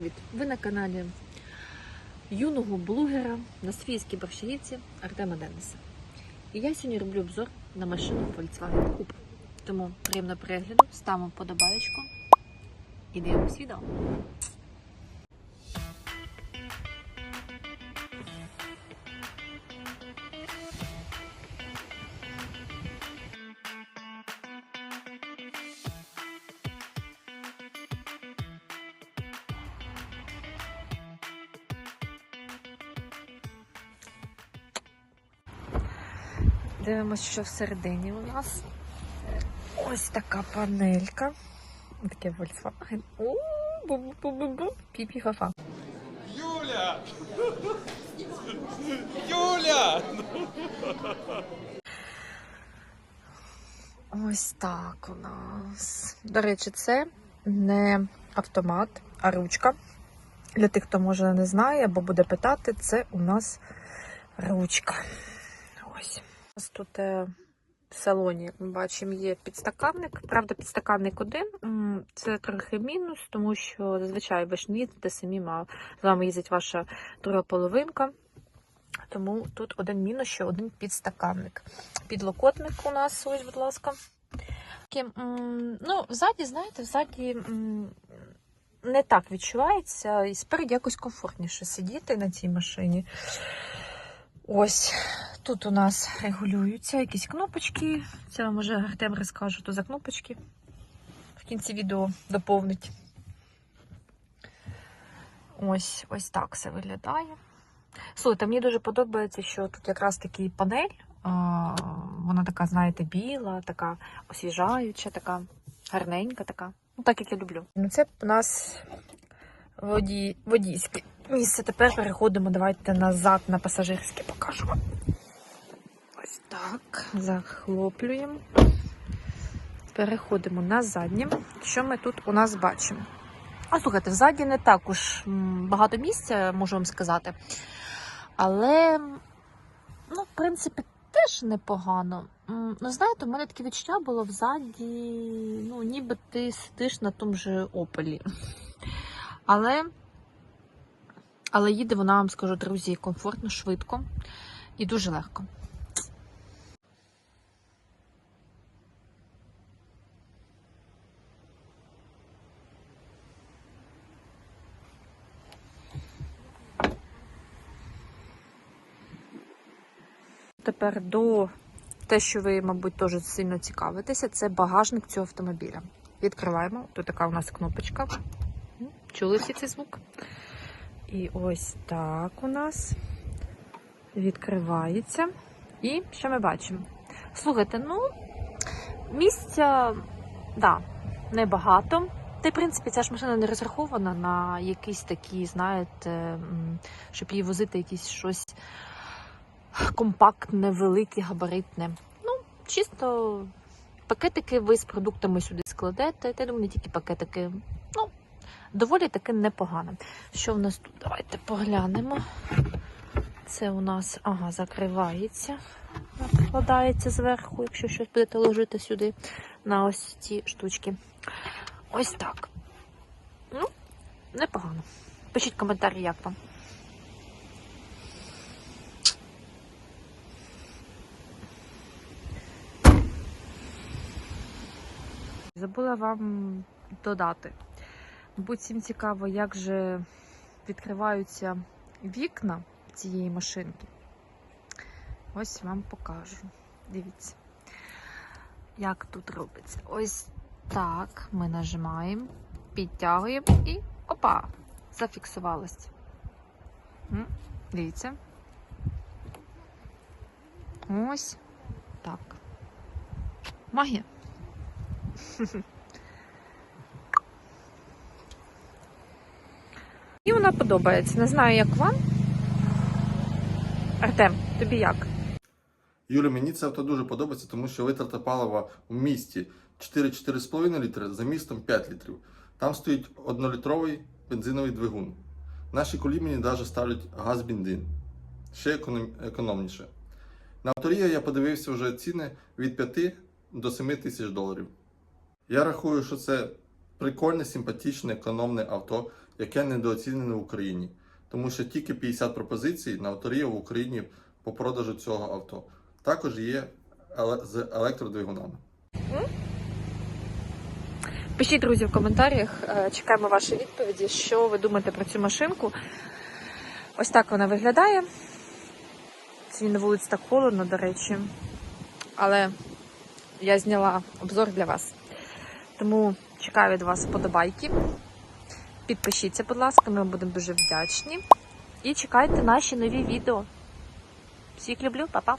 Привіт! Ви на каналі юного блогера на Софійській борщагівці Артема Дениса. І я сьогодні роблю обзор на машину Volkswagen Coupe. Тому приємно перегляду, ставимо подобаєчку і дивимось відео. Дивимось, що всередині у нас. Ось така панелька. Таке Volkswagen. Пі-пі-фа-фа. Юля! Юля! Ось так у нас. До речі, це не автомат, а ручка. Для тих, хто може не знає або буде питати, це у нас ручка. Ось. Нас тут е, в салоні, ми бачимо, є підстаканник. Правда, підстаканник один. Це трохи мінус, тому що зазвичай ви ж не їздите самі, а з вами їздить ваша друга половинка. Тому тут один мінус, що один підстаканник. Підлокотник у нас, ось, будь ласка. Ну, ззаді, знаєте, ззаді не так відчувається, і спереді якось комфортніше сидіти на цій машині. Ось тут у нас регулюються якісь кнопочки. Це вам може Артем розкаже, то за кнопочки. В кінці відео доповнить. Ось, ось так все виглядає. Слухайте, мені дуже подобається, що тут якраз такий панель. Вона така, знаєте, біла, така освіжаюча, така гарненька, така. Ну, так як я люблю. Ну, це у нас воді... водійське місце. Тепер переходимо. Давайте назад на пасажирське покажу. Так. Захлоплюємо. Переходимо на заднє. Що ми тут у нас бачимо? А слухайте, взаді не так уж багато місця, можу вам сказати. Але, ну, в принципі, теж непогано. Ну, знаєте, у мене таке відчуття було взаді, ну, ніби ти сидиш на тому же опелі. Але, але їде вона, вам скажу, друзі, комфортно, швидко і дуже легко. Тепер до те, що ви, мабуть, теж сильно цікавитеся, це багажник цього автомобіля. Відкриваємо. Тут така у нас кнопочка. Чули всі цей звук? І ось так у нас відкривається. І що ми бачимо? Слухайте, ну, місця, да, небагато. Та, й, в принципі, ця ж машина не розрахована на якісь такі, знаєте, щоб її возити якісь щось компактне, велике, габаритне. Ну, чисто пакетики ви з продуктами сюди складете. Та я думаю, не тільки пакетики. Ну, доволі таки непогано. Що в нас тут? Давайте поглянемо. Це у нас, ага, закривається, накладається зверху, якщо щось будете ложити сюди на ось ці штучки. Ось так. Ну, непогано. Пишіть коментарі, як вам. Забула вам додати. Мабуть, всім цікаво, як же відкриваються вікна цієї машинки. Ось вам покажу. Дивіться, як тут робиться. Ось так ми нажимаємо, підтягуємо і опа! Зафіксувалось. Дивіться. Ось так. Магія. І вона подобається. Не знаю, як вам. Артем, тобі як? Юля, мені це авто дуже подобається, тому що витрата палива у місті 4-4,5 літри, за містом 5 літрів. Там стоїть 1-літровий бензиновий двигун. Наші колії мені навіть ставлять газ-бензин. Ще економ... економніше. На авторія я подивився вже ціни від 5 до 7 тисяч доларів. Я рахую, що це прикольне, симпатичне, економне авто, яке недооцінене в Україні. Тому що тільки 50 пропозицій на авторія в Україні по продажу цього авто. Також є з електродвигунами. Пишіть, друзі, в коментарях. Е, Чекаємо ваші відповіді, що ви думаєте про цю машинку. Ось так вона виглядає. Сьогодні на вулиці так холодно, до речі. Але я зняла обзор для вас. Тому чекаю від вас вподобайки. Підпишіться, будь ласка, ми вам будемо дуже вдячні. І чекайте наші нові відео. Всіх люблю, па-па!